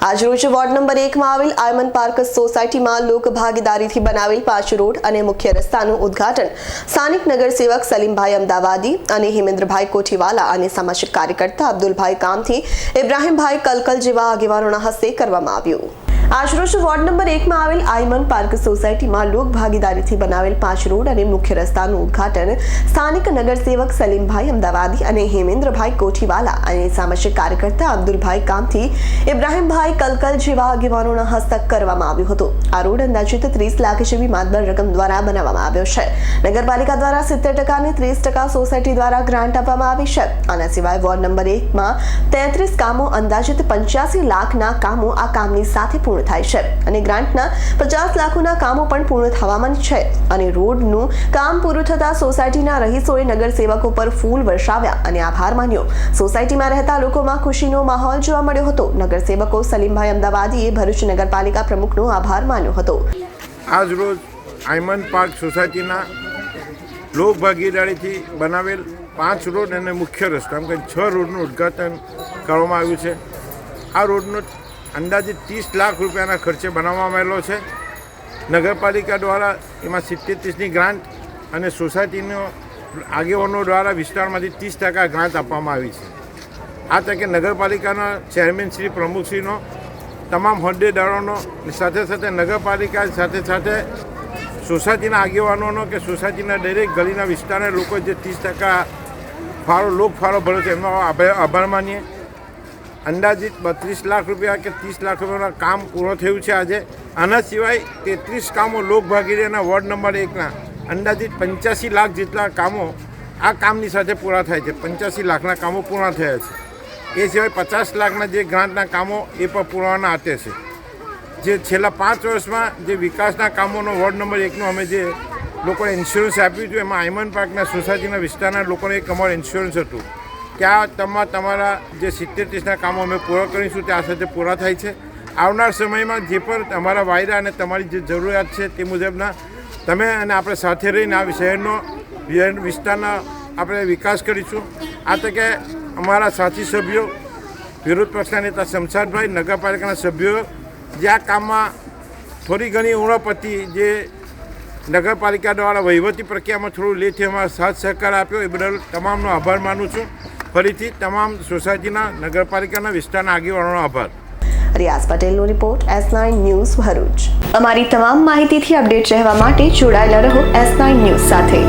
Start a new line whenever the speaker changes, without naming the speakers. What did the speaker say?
આજરોજ ward number એકમાં આવેલ આયમન પાર્ક સોસાયટીમાં લોક ભાગીદારીથી બનાવેલ પાંચ રોડ અને મુખ્ય રસ્તાનું ઉદ્ઘાટન સ્થાનિક નગરસેવક સલીમભાઈ અમદાવાદી અને હેમેન્દ્રભાઈ કોઠીવાલા અને સામાજિક કાર્યકર્તા અબ્દુલભાઈ કામથી, ઇબ્રાહીમભાઈ કલકલ જેવા આગેવાનોના હસ્તે કરવામાં આવ્યું. આજરોજ વોર્ડ નંબર એકમાં આવેલ આયમન પાર્ક સોસાયટીમાં લોક ભાગીદારીથી બનાવેલ પાંચ રોડ અને મુખ્ય રસ્તાનું ઉદ્ઘાટન સ્થાનિક નગરસેવક સલીમભાઈ અમદાવાદી અને હેમેન્દ્રભાઈ કોઠીવાલા અને સામાજિક કાર્યકર્તા અબ્દુલભાઈ કામથી ઇબ્રાહીમભાઈ કલકલ જેવા આગેવાનોના હસ્તક કરવામાં આવ્યું હતું. આ રોડ અંદાજિત ત્રીસ લાખ જેવી માતબર રકમ દ્વારા બનાવવામાં આવ્યો છે. નગરપાલિકા દ્વારા સિત્તેર ટકા અને ત્રીસ ટકા સોસાયટી દ્વારા ગ્રાન્ટ આપવામાં આવી છે. આના સિવાય વોર્ડ નંબર એકમાં તેત્રીસ કામો અંદાજિત પંચ્યાસી લાખના કામો આ કામની સાથે પૂર્ણ થાય છે. અને ગ્રાન્ટના પચાસ લાખોના કામો પણ પૂર્ણ થવામાં છે. અને રોડનું કામ પૂરું થતાં સોસાયટીના રહીશોએ નગરસેવકો પર ફૂલ વર્ષાવ્યા. અને આભાર માન્યો. સોસાયટીમાં રહેતા લોકોમાં ખુશીનો માહોલ જોવા મળ્યો હતો. નગરસેવકો સલીમભાઈ અમદાવાદીએ ભરૂચ નગરપાલિકા પ્રમુખનો આભાર માન્યો હતો.
આજ રોજ આયમન પાર્ક સોસાયટીના લોક બનાવેલ પાંચ રોડ અને મુખ્ય રસ્તા, એમ કે છ રોડનું ઉદ્ઘાટન કરવામાં આવ્યું છે. આ રોડનો અંદાજિત ત્રીસ લાખ રૂપિયાના ખર્ચે બનાવવામાં આવેલો છે. નગરપાલિકા દ્વારા એમાં સિત્તેર ત્રીસની ગ્રાન્ટ અને સોસાયટીનો આગેવાનો દ્વારા વિસ્તારમાંથી ત્રીસ ટકા ગ્રાન્ટ આપવામાં આવી છે. આ તકે નગરપાલિકાના ચેરમેન શ્રી પ્રમુખશ્રીનો તમામ હોદ્દેદારોનો સાથે સાથે નગરપાલિકા સાથે સાથે સોસાયટીના આગેવાનોનો કે સોસાયટીના દરેક ગલીના વિસ્તારના લોકો જે ત્રીસ ટકા ફાળો લોક ફાળો ભર્યો છે એમનો આભાર માનીએ. અંદાજિત બત્રીસ લાખ રૂપિયા કે ત્રીસ લાખ રૂપિયાના કામ પૂરો થયું છે આજે. આના સિવાય તેત્રીસ કામો લોક ભાગીદારીના વોર્ડ નંબર એકના અંદાજિત પંચ્યાસી લાખ જેટલા કામો આ કામની સાથે પૂરા થાય છે. પંચ્યાસી લાખના કામો પૂર્ણ થયા છે. એ સિવાય પચાસ લાખના જે ગ્રાન્ટના કામો એ પણ પૂરવાના હાથે છે. જે છેલ્લા પાંચ વર્ષમાં જે વિકાસના કામોનો વોર્ડ નંબર એકનો અમે જે લોકોને ઇન્સ્યોરન્સ આપ્યું હતું, એમાં આયમન પાર્કના સોસાયટીના વિસ્તારના લોકોને એક અમારું ઇન્સ્યોરન્સ હતું. આ તમા, તમારા જે સિત્તેર ત્રીસના કામો અમે પૂરા કરીશું, તે આ સાથે પૂરા થાય છે. આવનાર સમયમાં જે પણ તમારા વાયદા અને તમારી જે જરૂરિયાત છે તે મુજબના તમે અને આપણે સાથે રહીને આ શહેરનો વિસ્તારના આપણે વિકાસ કરીશું. આ તકે અમારા સાથી સભ્યો, વિરોધ પક્ષના નેતા શમશાદભાઈ નગરપાલિકાના સભ્યો, જે આ કામમાં થોડી ઘણી ઉણપતિ જે નગરપાલિકા દ્વારા વહીવટી પ્રક્રિયામાં થોડું લેથી અમારા સાથ સહકાર આપ્યો, એ બદલ તમામનો આભાર માનું છું. ફરીથી તમામ સોસાયટીના, નગરપાલિકાના વિસ્તારના આગેવાનોનો આભાર.
રિયાઝ પટેલનો report, S nine news Bharuch. અમારી તમામ માહિતીથી અપડેટ રહેવા માટે જોડાયેલા રહો એસ નાઇન ન્યૂઝ સાથે.